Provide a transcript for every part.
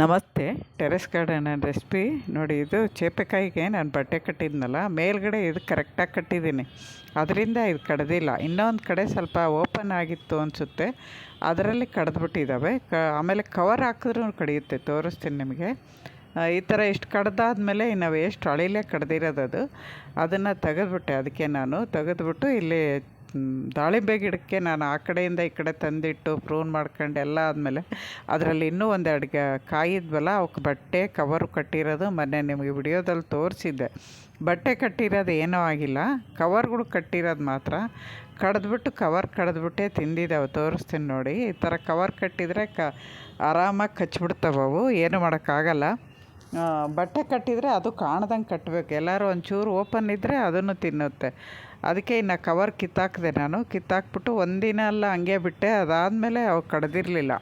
ನಮಸ್ತೆ. Terrace garden recipe ನೋಡಿ, ಇದು ಚೇಪೆಕಾಯಿಗೆ ನಾನು ಬಟ್ಟೆ ಕಟ್ಟಿದ್ನಲ್ಲ, ಮೇಲ್ಗಡೆ ಇದು ಕರೆಕ್ಟಾಗಿ ಕಟ್ಟಿದ್ದೀನಿ. ಅದರಿಂದ ಇದು ಕಡ್ದಿಲ್ಲ. ಇನ್ನೊಂದು ಕಡೆ ಸ್ವಲ್ಪ ಓಪನ್ ಆಗಿತ್ತು ಅನಿಸುತ್ತೆ. ಅದರಲ್ಲಿ ಕಡ್ದುಬಿಟ್ಟಿದ್ದಾವೆ ಕ, ಆಮೇಲೆ ಕವರ್ ಹಾಕಿದ್ರೂ ಕಡಿಯುತ್ತೆ, ತೋರಿಸ್ತೀನಿ ನಿಮಗೆ. ಈ ಥರ ಇಷ್ಟು ಕಡ್ದಾದ್ಮೇಲೆ ನಾವು ಎಷ್ಟು ಅಳಿಲೇ ಕಡ್ದಿರೋದು ಅದು. ಅದನ್ನು ತೆಗೆದುಬಿಟ್ಟೆ, ಅದಕ್ಕೆ ನಾನು. ತೆಗೆದುಬಿಟ್ಟು ಇಲ್ಲಿ ದಾಳಿಂಬೆ ಗಿಡಕ್ಕೆ ನಾನು ಆ ಕಡೆಯಿಂದ ಈ ಕಡೆ ತಂದಿಟ್ಟು ಪ್ರೂನ್ ಮಾಡ್ಕೊಂಡು ಎಲ್ಲ ಆದಮೇಲೆ ಅದರಲ್ಲಿ ಇನ್ನೂ ಒಂದು ಅಡುಗೆ ಕಾಯಿದ್ವಲ್ಲ ಅವಕ್ಕೆ ಬಟ್ಟೆ ಕವರು ಕಟ್ಟಿರೋದು ಮೊನ್ನೆ ನಿಮಗೆ ವಿಡಿಯೋದಲ್ಲಿ ತೋರಿಸಿದ್ದೆ. ಬಟ್ಟೆ ಕಟ್ಟಿರೋದು ಏನೂ ಆಗಿಲ್ಲ. ಕವರ್ಗಳು ಕಟ್ಟಿರೋದು ಮಾತ್ರ. ಕಡ್ದ್ಬಿಟ್ಟು ಕವರ್ ಕಡ್ದ್ಬಿಟ್ಟೆ ತಿಂದಿದ್ದಾವೆ, ತೋರಿಸ್ತೀನಿ ನೋಡಿ. ಈ ಥರ ಕವರ್ ಕಟ್ಟಿದರೆ ಕ, ಆರಾಮಾಗಿ ಕಚ್ಬಿಡ್ತಾವೆ ಅವು. ಏನು ಮಾಡೋಕ್ಕಾಗಲ್ಲ. ಬಟ್ಟೆ ಕಟ್ಟಿದರೆ ಅದು ಕಾಣ್ದಂಗೆ ಕಟ್ಟಬೇಕು. ಎಲ್ಲರೂ ಒಂಚೂರು ಓಪನ್ ಇದ್ದರೆ ಅದನ್ನು ತಿನ್ನುತ್ತೆ. ಅದಕ್ಕೆ ಇನ್ನು ಕವರ್ ಕಿತ್ತಾಕಿದೆ ನಾನು. ಕಿತ್ತಾಕ್ಬಿಟ್ಟು ಒಂದಿನ ಎಲ್ಲ ಹಂಗೆ ಬಿಟ್ಟೆ. ಅದಾದಮೇಲೆ ಅವು ಕಡ್ದಿರಲಿಲ್ಲ.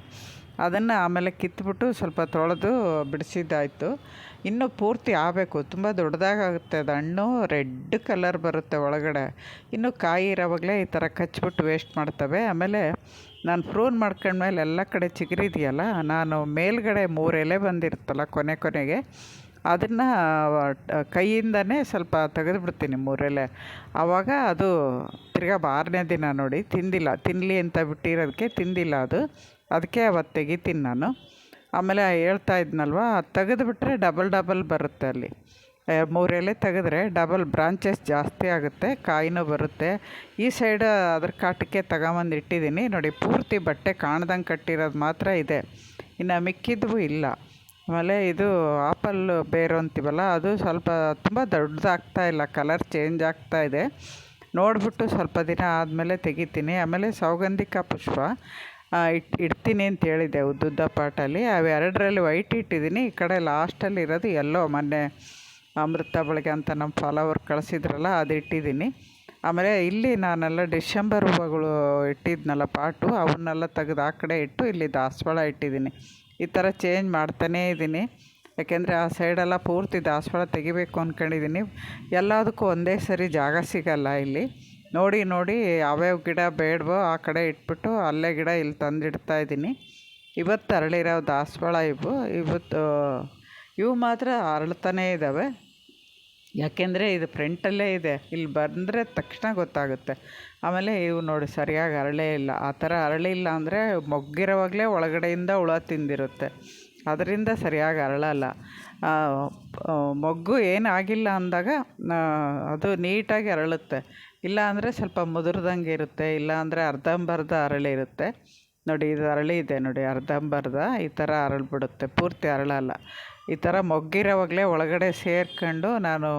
ಅದನ್ನು ಆಮೇಲೆ ಕಿತ್ಬಿಟ್ಟು ಸ್ವಲ್ಪ ತೊಳೆದು ಬಿಡಿಸಿದ್ದಾಯಿತು. ಇನ್ನೂ ಪೂರ್ತಿ ಆಗಬೇಕು. ತುಂಬ ದೊಡ್ಡದಾಗುತ್ತೆ ಅದು ಹಣ್ಣು. ರೆಡ್ ಕಲರ್ ಬರುತ್ತೆ ಒಳಗಡೆ. ಇನ್ನು ಕಾಯಿ ಇರೋವಾಗಲೇ ಈ ಥರ ಕಚ್ಬಿಟ್ಟು ವೇಸ್ಟ್ ಮಾಡ್ತವೆ. ಆಮೇಲೆ ನಾನು ಫ್ರೂನ್ ಮಾಡ್ಕೊಂಡ್ಮೇಲೆ ಎಲ್ಲ ಕಡೆ ಚಿಗುರಿದೆಯಲ್ಲ, ನಾನು ಮೇಲ್ಗಡೆ ಮೂರು ಎಲೆ ಬಂದಿರುತ್ತಲ್ಲ ಕೊನೆ ಕೊನೆಗೆ, ಅದನ್ನು ಕೈಯಿಂದನೇ ಸ್ವಲ್ಪ ತೆಗೆದುಬಿಡ್ತೀನಿ ಮೂರೆಲೆ ಆವಾಗ ಅದು ತಿರ್ಗಾ ಬಾರನೇ ದಿನ ನೋಡಿ, ತಿಂದಿಲ್ಲ. ತಿನ್ನಲಿ ಅಂತ ಬಿಟ್ಟಿರೋದಕ್ಕೆ ತಿಂದಿಲ್ಲ ಅದು. ಅದಕ್ಕೆ ಅವತ್ತು ತೆಗಿತೀನಿ ನಾನು. ಆಮೇಲೆ ಹೇಳ್ತಾ ಇದ್ನಲ್ವ ಅದು ತೆಗೆದುಬಿಟ್ರೆ ಡಬಲ್ ಡಬಲ್ ಬರುತ್ತೆ ಅಲ್ಲಿ. ಮೂರು ಎಲೆ ತೆಗೆದ್ರೆ ಡಬಲ್ ಬ್ರಾಂಚಸ್ ಜಾಸ್ತಿ ಆಗುತ್ತೆ, ಕಾಯಿನೂ ಬರುತ್ತೆ. ಈ ಸೈಡ್ ಅದ್ರ ಕಾಟಕ್ಕೆ ತಗೊಂಬಂದು ಇಟ್ಟಿದ್ದೀನಿ. ನೋಡಿ, ಪೂರ್ತಿ ಬಟ್ಟೆ ಕಾಣ್ದಂಗೆ ಕಟ್ಟಿರೋದು ಮಾತ್ರ ಇದೆ. ಇನ್ನು ಮಿಕ್ಕಿದ್ವು ಇಲ್ಲ. ಆಮೇಲೆ ಇದು ಆಪಲ್ ಬೇರು ಅಂತೀವಲ್ಲ, ಅದು ಸ್ವಲ್ಪ ತುಂಬ ದೊಡ್ಡದಾಗ್ತಾ ಇಲ್ಲ ಕಲರ್ ಚೇಂಜ್ ಆಗ್ತಾ ಇದೆ. ನೋಡಿಬಿಟ್ಟು ಸ್ವಲ್ಪ ದಿನ ಆದಮೇಲೆ ತೆಗಿತೀನಿ. ಆಮೇಲೆ ಸೌಗಂಧಿಕ ಪುಷ್ಪ. ಆ, ಇಟ್ ಇಡ್ತೀನಿ ಅಂತ ಹೇಳಿದ್ದೆ ಉದ್ದುದ್ದ ಪಾಟಲ್ಲಿ ಅವೆರಡರಲ್ಲಿ ವೈಟ್ ಇಟ್ಟಿದ್ದೀನಿ. ಈ ಕಡೆ ಲಾಸ್ಟಲ್ಲಿ ಇರೋದು ಎಲ್ಲೋ ಮೊನ್ನೆ ಅಮೃತ ಬಳಿಗೆ ಅಂತ ನಮ್ಮ ಫಾಲೋವರ್ ಕಳಿಸಿದ್ರಲ್ಲ ಅದು ಇಟ್ಟಿದ್ದೀನಿ. ಆಮೇಲೆ ಇಲ್ಲಿ ನಾನೆಲ್ಲ ಡಿಸೆಂಬರ್ ಹೂವುಗಳು ಇಟ್ಟಿದ್ನಲ್ಲ ಪಾಟು ಅವನ್ನೆಲ್ಲ ತೆಗೆದು ಆ ಕಡೆ ಇಟ್ಟು ಇಲ್ಲಿ ದಾಸವಾಳ ಇಟ್ಟಿದ್ದೀನಿ. ಈ ಥರ ಚೇಂಜ್ ಮಾಡ್ತಾನೇ ಇದ್ದೀನಿ. ಯಾಕೆಂದರೆ ಆ ಸೈಡೆಲ್ಲ ಪೂರ್ತಿ ದಾಸವಾಳ ತೆಗಿಬೇಕು ಅಂದ್ಕೊಂಡಿದ್ದೀನಿ ಎಲ್ಲದಕ್ಕೂ ಒಂದೇ ಸರಿ ಜಾಗ ಸಿಗಲ್ಲ ಇಲ್ಲಿ. ನೋಡಿ ನೋಡಿ ಯಾವ್ಯಾವ ಗಿಡ ಬೇಡವೋ, ಆ ಕಡೆ ಇಟ್ಬಿಟ್ಟು ಅಲ್ಲೇ ಗಿಡ ಇಲ್ಲಿ ತಂದಿಡ್ತಾ ಇದ್ದೀನಿ. ಇವತ್ತು ಅರಳಿರೋ ದಾಸವಾಳ ಇವು. ಇವತ್ತು, ಇವು ಮಾತ್ರ ಅರಳ್ತಾನೇ ಇದ್ದಾವೆ ಯಾಕೆಂದರೆ ಇದು ಫ್ರಂಟಲ್ಲೇ ಇದೆ. ಇಲ್ಲಿ ಬಂದರೆ ತಕ್ಷಣ ಗೊತ್ತಾಗುತ್ತೆ. ಆಮೇಲೆ ಇವು ನೋಡಿ, ಸರಿಯಾಗಿ ಅರಳೇ ಇಲ್ಲ. ಆ ಥರ ಅರಳಿಲ್ಲ ಅಂದರೆ ಮೊಗ್ಗಿರೋವಾಗಲೇ ಒಳಗಡೆಯಿಂದ ಹುಳ ತಿಂದಿರುತ್ತೆ. ಅದರಿಂದ ಸರಿಯಾಗಿ ಅರಳಲ್ಲ. ಮೊಗ್ಗು ಏನಾಗಿಲ್ಲ ಅಂದಾಗ ಅದು ನೀಟಾಗಿ ಅರಳುತ್ತೆ. ಇಲ್ಲ ಅಂದರೆ ಸ್ವಲ್ಪ ಮುದುರ್ದಂಗೆ ಇರುತ್ತೆ, ಇಲ್ಲ ಅಂದರೆ ಅರ್ಧಂಬರ್ಧ ಅರಳಿ ಇರುತ್ತೆ. ನೋಡಿ, ಇದು ಅರಳಿ ಇದೆ ನೋಡಿ, ಅರ್ಧಂಬರ್ಧ, ಈ ಥರ ಅರಳ್ಬಿಡುತ್ತೆ ಪೂರ್ತಿ ಅರಳಲ್ಲ ಈ ಥರ ಮೊಗ್ಗಿರೋವಾಗಲೇ ಒಳಗಡೆ ಸೇರ್ಕೊಂಡು ನಾನು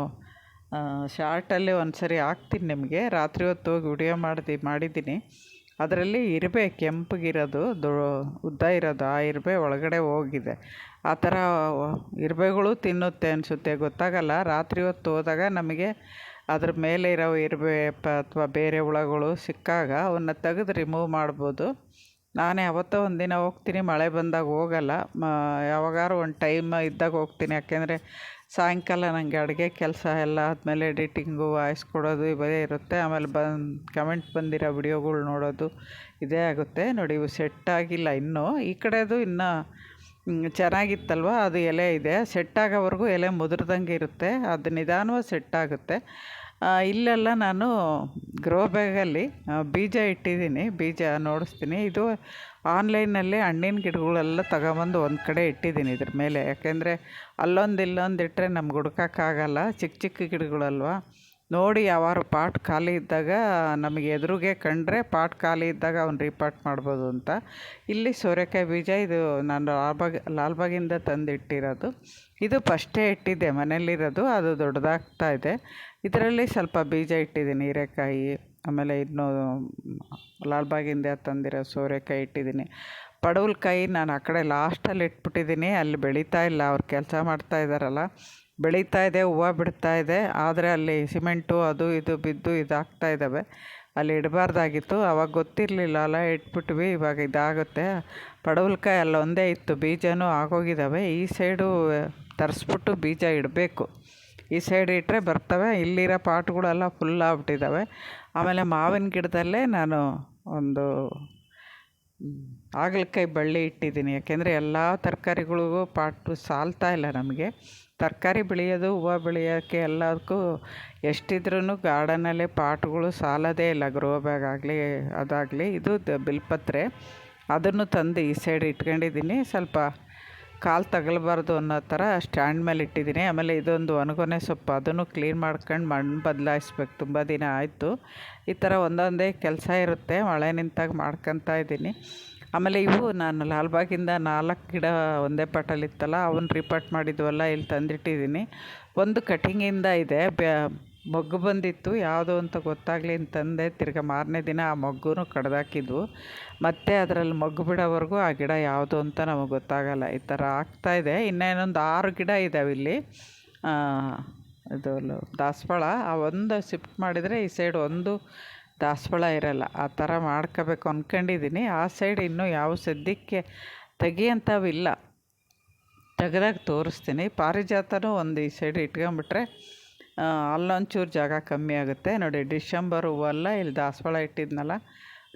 ಶಾರ್ಟಲ್ಲಿ ಒಂದು ಸರಿ ಹಾಕ್ತೀನಿ ನಿಮಗೆ. ರಾತ್ರಿ ಹೊತ್ತು ಹೋಗಿ ವಿಡಿಯೋ ಮಾಡ್ದು, ಮಾಡಿದ್ದೀನಿ. ಅದರಲ್ಲಿ ಇರುವೆ ಕೆಂಪಗಿರೋದು, ದೊ, ಉದ್ದ ಇರೋದು, ಆ ಇರುವೆ ಒಳಗಡೆ ಹೋಗಿದೆ. ಆ ಥರ ಇರುವೆಗಳು ತಿನ್ನುತ್ತೆ ಅನಿಸುತ್ತೆ, ಗೊತ್ತಾಗಲ್ಲ. ರಾತ್ರಿ ಹೊತ್ತು ಹೋದಾಗ ನಮಗೆ ಅದ್ರ ಮೇಲೆ ಇರೋ ಇರುವೆ ಪ ಅಥವಾ ಬೇರೆ ಹುಳಗಳು ಸಿಕ್ಕಾಗ ಅವನ್ನ ತೆಗೆದು ರಿಮೂವ್ ಮಾಡ್ಬೋದು. ನಾನೇ ಒಂದು ದಿನ ಹೋಗ್ತೀನಿ, ಮಳೆ ಬಂದಾಗ ಹೋಗಲ್ಲ. ಮ, ಯಾವಾಗಾರು ಒಂದು ಟೈಮ್ ಇದ್ದಾಗ ಹೋಗ್ತೀನಿ. ಯಾಕೆಂದರೆ ಸಾಯಂಕಾಲ ನನಗೆ ಅಡುಗೆ ಕೆಲಸ ಎಲ್ಲ ಆದಮೇಲೆ ಎಡಿಟಿಂಗು ವಾಯ್ಸ್ ಕೊಡೋದು ಇವೇ ಇರುತ್ತೆ. ಆಮೇಲೆ ಬಂದು ಕಮೆಂಟ್ ಬಂದಿರೋ ವಿಡಿಯೋಗಳು ನೋಡೋದು ಇದೇ ಆಗುತ್ತೆ. ನೋಡಿ, ಇವು ಸೆಟ್ ಆಗಿಲ್ಲ ಇನ್ನೂ. ಈ ಕಡೆದು ಇನ್ನೂ ಚೆನ್ನಾಗಿತ್ತಲ್ವ? ಅದು ಎಲೆ ಇದೆ. ಸೆಟ್ ಆಗೋವರೆಗೂ ಎಲೆ ಮುದುರ್ದಂಗೆ ಇರುತ್ತೆ. ಅದು ನಿಧಾನವಾಗಿ ಸೆಟ್ಟಾಗುತ್ತೆ. ಇಲ್ಲೆಲ್ಲ ನಾನು ಗ್ರೋ ಬ್ಯಾಗಲ್ಲಿ ಬೀಜ ಇಟ್ಟಿದ್ದೀನಿ. ಬೀಜ ನೋಡಿಸ್ತೀನಿ. ಇದು ಆನ್ಲೈನಲ್ಲಿ ಹಣ್ಣಿನ ಗಿಡಗಳೆಲ್ಲ ತಗೊಂಬಂದು ಒಂದು ಕಡೆ ಇಟ್ಟಿದ್ದೀನಿ ಇದ್ರ ಮೇಲೆ. ಯಾಕೆಂದರೆ ಅಲ್ಲೊಂದು ಇಲ್ಲೊಂದು ಇಟ್ಟರೆ ನಮ್ಗೆ ಹುಡ್ಕೋಕ್ಕಾಗಲ್ಲ. ಚಿಕ್ಕ ಚಿಕ್ಕ ಗಿಡಗಳಲ್ವ? ನೋಡಿ, ಯಾವಾರು ಪಾಟ್ ಖಾಲಿ ಇದ್ದಾಗ ನಮಗೆ ಎದುರಿಗೆ ಕಂಡ್ರೆ ಪಾಟ್ ಖಾಲಿ ಇದ್ದಾಗ ಅವ್ನು ರೀಪಾಟ್ ಮಾಡ್ಬೋದು ಅಂತ. ಇಲ್ಲಿ ಸೋರೆಕಾಯಿ ಬೀಜ, ಇದು ನಾನು ಲಾಲ್ಬಾಗ್, ಲಾಲ್ಬಾಗಿಂದ ತಂದಿಟ್ಟಿರೋದು. ಇದು ಫಸ್ಟೇ ಇಟ್ಟಿದ್ದೆ, ಮನೆಯಲ್ಲಿರೋದು, ಅದು ದೊಡ್ಡದಾಗ್ತಾ ಇದೆ. ಇದರಲ್ಲಿ ಸ್ವಲ್ಪ ಬೀಜ ಇಟ್ಟಿದ್ದೀನಿ, ಹೀರೆಕಾಯಿ, ಆಮೇಲೆ ಇನ್ನು ಲಾಲ್ಬಾಗಿಂದ ತಂದಿರೋ ಸೋರೆಕಾಯಿ ಇಟ್ಟಿದ್ದೀನಿ. ಪಡವಲ್ಕಾಯಿ ನಾನು ಆ ಕಡೆ ಲಾಸ್ಟಲ್ಲಿ ಇಟ್ಬಿಟ್ಟಿದ್ದೀನಿ, ಅಲ್ಲಿ ಬೆಳೀತಾ ಇಲ್ಲ, ಅವ್ರು ಕೆಲಸ ಮಾಡ್ತಾ ಇದ್ದಾರಲ್ಲ. ಬೆಳೀತಾ ಇದೆ, ಹೂವು ಬಿಡ್ತಾ ಇದೆ. ಆದರೆ ಅಲ್ಲಿ ಸಿಮೆಂಟು ಅದು ಇದು ಬಿದ್ದು ಇದಾಗ್ತಾ ಇದ್ದಾವೆ ಅಲ್ಲಿ ಇಡಬಾರ್ದಾಗಿತ್ತು. ಅವಾಗ ಗೊತ್ತಿರಲಿಲ್ಲ. ಅಲ್ಲ, ಇಟ್ಬಿಟ್ವಿ. ಇವಾಗ ಇದಾಗುತ್ತೆ. ಪಡವಲಕಾಯಿ ಅಲ್ಲೊಂದೇ ಇತ್ತು. ಬೀಜನೂ ಆಗೋಗಿದ್ದಾವೆ ಈ ಸೈಡು ತರಿಸ್ಬಿಟ್ಟು ಬೀಜ ಇಡಬೇಕು. ಈ ಸೈಡ್ ಇಟ್ಟರೆ ಬರ್ತವೆ. ಇಲ್ಲಿರೋ ಪಾಟ್ಗಳೆಲ್ಲ ಫುಲ್ ಆಗ್ಬಿಟ್ಟಿದ್ದಾವೆ ಆಮೇಲೆ ಮಾವಿನ ಗಿಡದಲ್ಲೇ ನಾನು ಒಂದು ಹಾಗಲಕಾಯಿ ಬಳ್ಳಿ ಇಟ್ಟಿದ್ದೀನಿ. ಯಾಕೆಂದರೆ ಎಲ್ಲ ತರಕಾರಿಗಳಿಗೂ ಪಾಟು ಸಾಲ್ತಾ ಇಲ್ಲ ನಮಗೆ. ತರಕಾರಿ ಬೆಳೆಯೋದು, ಹೂವು ಬೆಳೆಯೋಕ್ಕೆ ಎಲ್ಲದಕ್ಕೂ ಎಷ್ಟಿದ್ರೂ ಗಾರ್ಡನಲ್ಲೇ ಪಾಟ್ಗಳು ಸಾಲೋದೇ ಇಲ್ಲ. ಗ್ರೋ ಬ್ಯಾಗ್ ಆಗಲಿ, ಅದಾಗಲಿ, ಇದು ದ ಬಿಲ್ಪತ್ರೆ. ಅದನ್ನು ತಂದು ಈ ಸೈಡ್ ಇಟ್ಕೊಂಡಿದ್ದೀನಿ. ಸ್ವಲ್ಪ ಕಾಲು ತಗಲಬಾರ್ದು ಅನ್ನೋ ಥರ ಸ್ಟ್ಯಾಂಡ್ ಮೇಲೆ ಇಟ್ಟಿದ್ದೀನಿ. ಆಮೇಲೆ ಇದೊಂದು ಒಣಗೊನೆ ಸೊಪ್ಪು. ಅದನ್ನು ಕ್ಲೀನ್ ಮಾಡ್ಕೊಂಡು ಮಣ್ಣು ಬದಲಾಯಿಸ್ಬೇಕು. ತುಂಬ ದಿನ ಆಯಿತು. ಈ ಥರ ಒಂದೊಂದೇ ಕೆಲಸ ಇರುತ್ತೆ. ಮಳೆ ನಿಂತಾಗ ಮಾಡ್ಕೊತಾ ಇದ್ದೀನಿ. ಆಮೇಲೆ ಇವು ನಾನು ಲಾಲ್ಬಾಗಿಂದ ನಾಲ್ಕು ಗಿಡ ಒಂದೇ ಪಾಟಲ್ಲಿತ್ತಲ್ಲ ಅವನ್ನ ರಿಪೋರ್ಟ್ ಮಾಡಿದ್ವಲ್ಲ, ಇಲ್ಲಿ ತಂದಿಟ್ಟಿದ್ದೀನಿ. ಒಂದು ಕಟಿಂಗಿಂದ ಇದೆ, ಬ್ಯಾ, ಮೊಗ್ಗು ಬಂದಿತ್ತು, ಯಾವುದು ಅಂತ ಗೊತ್ತಾಗಲಿ ಅಂತಂದೆ ತಿರ್ಗಿ ಮಾರನೇ ದಿನ ಆ ಮೊಗ್ಗು ಕಡ್ದಾಕಿದ್ವು. ಮತ್ತೆ ಅದರಲ್ಲಿ ಮೊಗ್ಗು ಬಿಡೋವರೆಗೂ ಆ ಗಿಡ ಯಾವುದು ಅಂತ ನಮಗೆ ಗೊತ್ತಾಗಲ್ಲ, ಈ ಥರ ಆಗ್ತಾಯಿದೆ ಇನ್ನೇನೊಂದು ಆರು ಗಿಡ ಇದ್ದಾವೆ ಇಲ್ಲಿ. ಇದು ದಾಸವಾಳ, ಆ ಒಂದು ಶಿಫ್ಟ್ ಮಾಡಿದರೆ ಈ ಸೈಡ್ ಒಂದು ದಾಸವಾಳ ಇರಲ್ಲ. ಆ ಥರ ಮಾಡ್ಕೋಬೇಕು ಅಂದ್ಕೊಂಡಿದ್ದೀನಿ ಆ ಸೈಡ್ ಇನ್ನೂ ಯಾವ ಸದ್ಯಕ್ಕೆ ತೆಗಿಯಂಥವಿಲ್ಲ. ತೆಗ್ದಾಗ ತೋರಿಸ್ತೀನಿ. ಪಾರಿಜಾತನೂ ಒಂದು ಈ ಸೈಡ್ ಇಟ್ಕೊಂಬಿಟ್ರೆ ಅಲ್ಲೊಂಚೂರು ಜಾಗ ಕಮ್ಮಿ ಆಗುತ್ತೆ. ನೋಡಿ ಡಿಸೆಂಬರ್ ಹೂವೆಲ್ಲ, ಇಲ್ಲಿ ದಾಸವಾಳ ಇಟ್ಟಿದ್ನಲ್ಲ,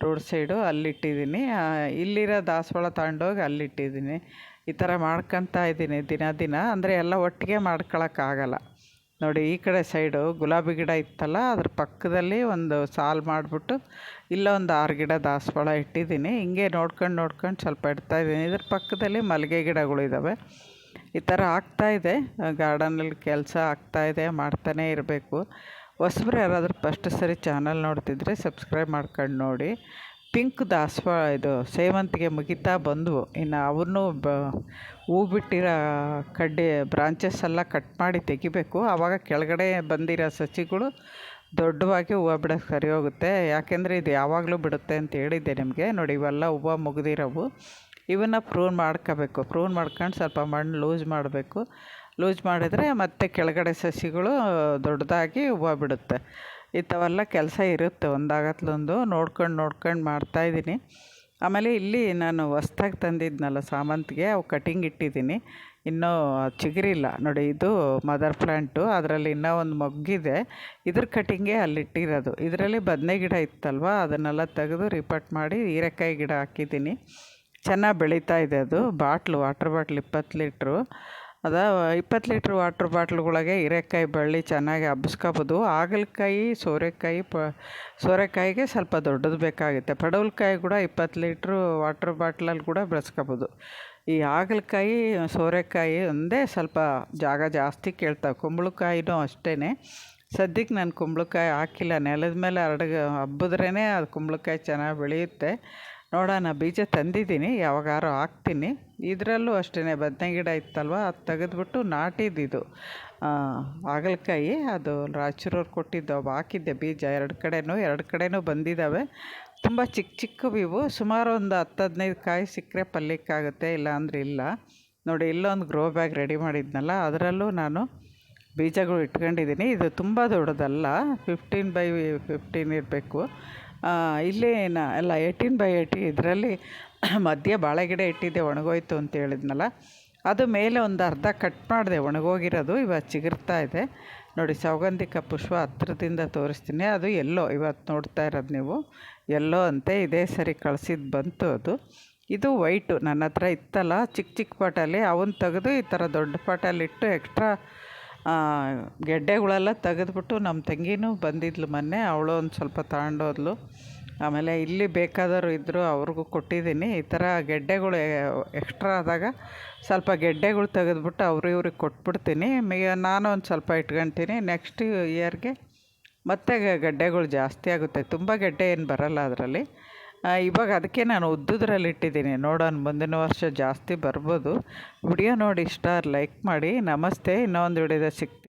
ರೋಡ್ ಸೈಡು ಅಲ್ಲಿಟ್ಟಿದ್ದೀನಿ ಇಲ್ಲಿರೋ ದಾಸವಾಳ ತಗೊಂಡೋಗಿ ಅಲ್ಲಿಟ್ಟಿದ್ದೀನಿ ಈ ಥರ ಮಾಡ್ಕೊತಾ ಇದ್ದೀನಿ ದಿನ ದಿನ. ಅಂದರೆ ಎಲ್ಲ ಒಟ್ಟಿಗೆ ಮಾಡ್ಕೊಳಕ್ಕಾಗಲ್ಲ. ನೋಡಿ, ಈ ಕಡೆ ಸೈಡು ಗುಲಾಬಿ ಗಿಡ ಇತ್ತಲ್ಲ, ಅದ್ರ ಪಕ್ಕದಲ್ಲಿ ಒಂದು ಸಾಲು ಮಾಡಿಬಿಟ್ಟು ಇಲ್ಲೊಂದು ಆರು ಗಿಡ ದಾಸವಾಳ ಇಟ್ಟಿದ್ದೀನಿ. ಹಿಂಗೆ ನೋಡ್ಕೊಂಡು ನೋಡ್ಕೊಂಡು ಸ್ವಲ್ಪ ಇಡ್ತಾಯಿದ್ದೀನಿ ಇದ್ರ ಪಕ್ಕದಲ್ಲಿ ಮಲ್ಲಿಗೆ ಗಿಡಗಳು ಇದ್ದಾವೆ ಈ ಥರ ಆಗ್ತಾಯಿದೆ ಗಾರ್ಡನಲ್ಲಿ ಕೆಲಸ ಆಗ್ತಾಯಿದೆ ಮಾಡ್ತಾನೇ ಇರಬೇಕು. ಹೊಸಬ್ರು ಯಾರಾದರೂ ಫಸ್ಟ್ ಸರಿ ಚಾನಲ್ ನೋಡ್ತಿದ್ರೆ ಸಬ್ಸ್ಕ್ರೈಬ್ ಮಾಡ್ಕೊಂಡು ನೋಡಿ. ಪಿಂಕ್ ದಾಸವಾಳ ಇದು ಸೇವಂತಿಗೆ ಮುಗಿತಾ ಬಂದವು. ಇನ್ನು ಅವ್ರನ್ನು ಬ ಹೂ ಬಿಟ್ಟಿರೋ ಕಡ್ಡಿ ಬ್ರಾಂಚಸ್ ಎಲ್ಲ ಕಟ್ ಮಾಡಿ ತೆಗಿಬೇಕು. ಆವಾಗ ಕೆಳಗಡೆ ಬಂದಿರೋ ಸಸಿಗಳು ದೊಡ್ಡವಾಗಿ ಹೂವು ಬಿಡೋಕ್ಕೆ ಸರಿ ಹೋಗುತ್ತೆ ಯಾಕೆಂದರೆ ಇದು ಯಾವಾಗಲೂ ಬಿಡುತ್ತೆ ಅಂತ ಹೇಳಿದ್ದೆ ನಿಮಗೆ. ನೋಡಿ, ಇವೆಲ್ಲ ಹೂವು ಮುಗಿದಿರೋವು. ಇವನ್ನ ಪ್ರೂನ್ ಮಾಡ್ಕೋಬೇಕು. ಪ್ರೂನ್ ಮಾಡ್ಕೊಂಡು ಸ್ವಲ್ಪ ಮಣ್ಣು ಲೂಸ್ ಮಾಡಬೇಕು. ಲೂಸ್ ಮಾಡಿದರೆ ಮತ್ತೆ ಕೆಳಗಡೆ ಸಸಿಗಳು ದೊಡ್ಡದಾಗಿ ಹೂವು ಬಿಡುತ್ತೆ. ಇಂಥವೆಲ್ಲ ಕೆಲಸ ಇರುತ್ತೆ ಒಂದಾಗತ್ಲೊಂದು. ನೋಡ್ಕೊಂಡು ನೋಡ್ಕೊಂಡು ಮಾಡ್ತಾಯಿದ್ದೀನಿ ಆಮೇಲೆ ಇಲ್ಲಿ ನಾನು ಹೊಸ್ದಾಗಿ ತಂದಿದ್ನಲ್ಲ ಸಾಮಂತಿಗೆ, ಅವು ಕಟಿಂಗ್ ಇಟ್ಟಿದ್ದೀನಿ. ಇನ್ನೂ ಚಿಗುರಿಲ್ಲ ನೋಡಿ, ಇದು ಮದರ್ ಪ್ಲ್ಯಾಂಟು ಅದರಲ್ಲಿ ಇನ್ನೂ ಒಂದು ಮೊಗ್ಗಿದೆ. ಇದ್ರ ಕಟಿಂಗೇ ಅಲ್ಲಿಟ್ಟಿರೋದು. ಇದರಲ್ಲಿ ಬದನೆ ಗಿಡ ಇತ್ತಲ್ವ? ಅದನ್ನೆಲ್ಲ ತೆಗೆದು ರಿಪೋರ್ಟ್ ಮಾಡಿ ಹೀರೆಕಾಯಿ ಗಿಡ ಹಾಕಿದ್ದೀನಿ. ಚೆನ್ನಾಗಿ ಬೆಳೀತಾ ಇದೆ ಅದು. ಬಾಟ್ಲು, ವಾಟ್ರ್ ಬಾಟ್ಲ್ ಇಪ್ಪತ್ತು ಲೀಟ್ರು. ಅದ ಇಪ್ಪತ್ತು ಲೀಟ್ರ್ ವಾಟ್ರ್ ಬಾಟ್ಲ್ಗಳಿಗೆ ಹೀರೆಕಾಯಿ ಬಳ್ಳಿ ಚೆನ್ನಾಗಿ ಹಬ್ಬಿಸ್ಕೋಬೋದು ಹಾಗಲಕಾಯಿ, ಸೋರೆಕಾಯಿ, ಪ, ಸೋರೆಕಾಯಿಗೆ ಸ್ವಲ್ಪ ದೊಡ್ಡದು ಬೇಕಾಗುತ್ತೆ. ಪಡವಲಕಾಯಿ ಕೂಡ ಇಪ್ಪತ್ತು ಲೀಟ್ರು ವಾಟ್ರ್ ಬಾಟ್ಲಲ್ಲಿ ಕೂಡ ಬೆಳೆಸ್ಕೋಬೋದು. ಈ ಹಾಗಲಕಾಯಿ, ಸೋರೆಕಾಯಿ ಒಂದೇ ಸ್ವಲ್ಪ ಜಾಗ ಜಾಸ್ತಿ ಕೇಳ್ತಾವೆ. ಕುಂಬಳಕಾಯಿನೂ ಅಷ್ಟೇ ಸದ್ಯಕ್ಕೆ ನಾನು ಕುಂಬಳಕಾಯಿ ಹಾಕಿಲ್ಲ. ನೆಲದ ಮೇಲೆ ಹರಡ್ಗ ಹಬ್ಬಿದ್ರೇ ಅದು ಕುಂಬಳಕಾಯಿ ಚೆನ್ನಾಗಿ ಬೆಳೆಯುತ್ತೆ. ನೋಡೋಣ ಬೀಜ ತಂದಿದ್ದೀನಿ, ಯಾವಾಗಾರು ಹಾಕ್ತೀನಿ. ಇದರಲ್ಲೂ ಅಷ್ಟೇ ಬದನೆ ಗಿಡ ಇತ್ತಲ್ವ, ಅದು ತೆಗೆದ್ಬಿಟ್ಟು ನಾಟಿದ್ದಿದ್ದು ಹಾಗಲಕಾಯಿ, ಅದು ರಾಯಚೂರವ್ರು ಕೊಟ್ಟಿದ್ದು, ಅವು ಹಾಕಿದ್ದೆ ಬೀಜ. ಎರಡು ಕಡೆನೂ ಎರಡು ಕಡೆನೂ ಬಂದಿದ್ದಾವೆ ತುಂಬ ಚಿಕ್ಕ ಚಿಕ್ಕವು ಇವು. ಸುಮಾರು ಒಂದು ಹತ್ತು ಹದಿನೈದು ಕಾಯಿ ಸಿಕ್ಕರೆ ಪಲ್ಯಕ್ಕಾಗುತ್ತೆ ಇಲ್ಲ ಅಂದರೆ ಇಲ್ಲ. ನೋಡಿ, ಇಲ್ಲೊಂದು ಗ್ರೋ ಬ್ಯಾಗ್ ರೆಡಿ ಮಾಡಿದ್ನಲ್ಲ, ಅದರಲ್ಲೂ ನಾನು ಬೀಜಗಳು ಇಟ್ಕೊಂಡಿದ್ದೀನಿ. ಇದು ತುಂಬ ದೊಡ್ಡದಲ್ಲ ಫಿಫ್ಟೀನ್ ಬೈ ಫಿಫ್ಟೀನ್ ಇರಬೇಕು. ಇಲ್ಲಿ ನಾ ಎಲ್ಲ ಏಯ್ಟೀನ್ ಬೈ ಏಯ್ಟಿ ಇದರಲ್ಲಿ ಮಧ್ಯ ಬಾಳೆಗಿಡ ಇಟ್ಟಿದ್ದೆ, ಒಣಗೋಯ್ತು ಅಂತ ಹೇಳಿದ್ನಲ್ಲ. ಅದು ಮೇಲೆ ಒಂದು ಅರ್ಧ ಕಟ್ ಮಾಡಿದೆ, ಒಣಗೋಗಿರೋದು. ಇವತ್ತು ಚಿಗುರ್ತಾ ಇದೆ. ನೋಡಿ, ಸೌಗಂಧಿಕ ಪುಷ್ಪ ಹತ್ರದಿಂದ ತೋರಿಸ್ತೀನಿ. ಅದು ಎಲ್ಲೋ, ಇವತ್ತು ನೋಡ್ತಾ ಇರೋದು ನೀವು. ಎಲ್ಲೋ ಅಂತೆ, ಇದೇ ಸರಿ ಕಳಿಸಿದ್ದು ಬಂತು ಅದು. ಇದು ವೈಟು ನನ್ನ ಹತ್ರ ಇತ್ತಲ್ಲ ಚಿಕ್ಕ ಚಿಕ್ಕ ಪಾಟಲ್ಲಿ. ಅವನ್ನ ತೆಗೆದು ಈ ಥರ ದೊಡ್ಡ ಪಾಟಲ್ಲಿಟ್ಟು ಎಕ್ಸ್ಟ್ರಾ ಗೆಡ್ಡೆಗಳೆಲ್ಲ ತೆಗೆದ್ಬಿಟ್ಟು ನಮ್ಮ ತಂಗಿನೂ ಬಂದಿದ್ಲು ಮೊನ್ನೆ, ಅವಳು ಒಂದು ಸ್ವಲ್ಪ ತಗೊಂಡೋದ್ಲು. ಆಮೇಲೆ ಇಲ್ಲಿ ಬೇಕಾದವರು ಇದ್ದರು ಅವ್ರಿಗೂ ಕೊಟ್ಟಿದ್ದೀನಿ. ಈ ಥರ ಗೆಡ್ಡೆಗಳು ಎಕ್ಸ್ಟ್ರಾ ಆದಾಗ ಸ್ವಲ್ಪ ಗೆಡ್ಡೆಗಳು ತೆಗೆದ್ಬಿಟ್ಟು ಅವರು ಇವ್ರಿಗೆ ಕೊಟ್ಬಿಡ್ತೀನಿ. ಮೀ, ನಾನು ಒಂದು ಸ್ವಲ್ಪ ಇಟ್ಕೊತೀನಿ. ನೆಕ್ಸ್ಟ್ ಇಯರ್ಗೆ ಮತ್ತೆ ಗಡ್ಡೆಗಳು ಜಾಸ್ತಿ ಆಗುತ್ತೆ. ತುಂಬ ಗೆಡ್ಡೆ ಏನು ಬರೋಲ್ಲ ಅದರಲ್ಲಿ. ಇವಾಗ ಅದಕ್ಕೆ ನಾನು ಉದ್ದುದ್ರಲ್ಲಿ ಇಟ್ಟಿದ್ದೀನಿ. ನೋಡೋಣ, ಮುಂದಿನ ವರ್ಷ ಜಾಸ್ತಿ ಬರ್ಬೋದು. ವಿಡಿಯೋ ನೋಡಿ ಇಷ್ಟ ಲೈಕ್ ಮಾಡಿ. ನಮಸ್ತೆ. ಇನ್ನೊಂದು ವಿಡಿಯೋದ ಸಿಗ್ತೀನಿ.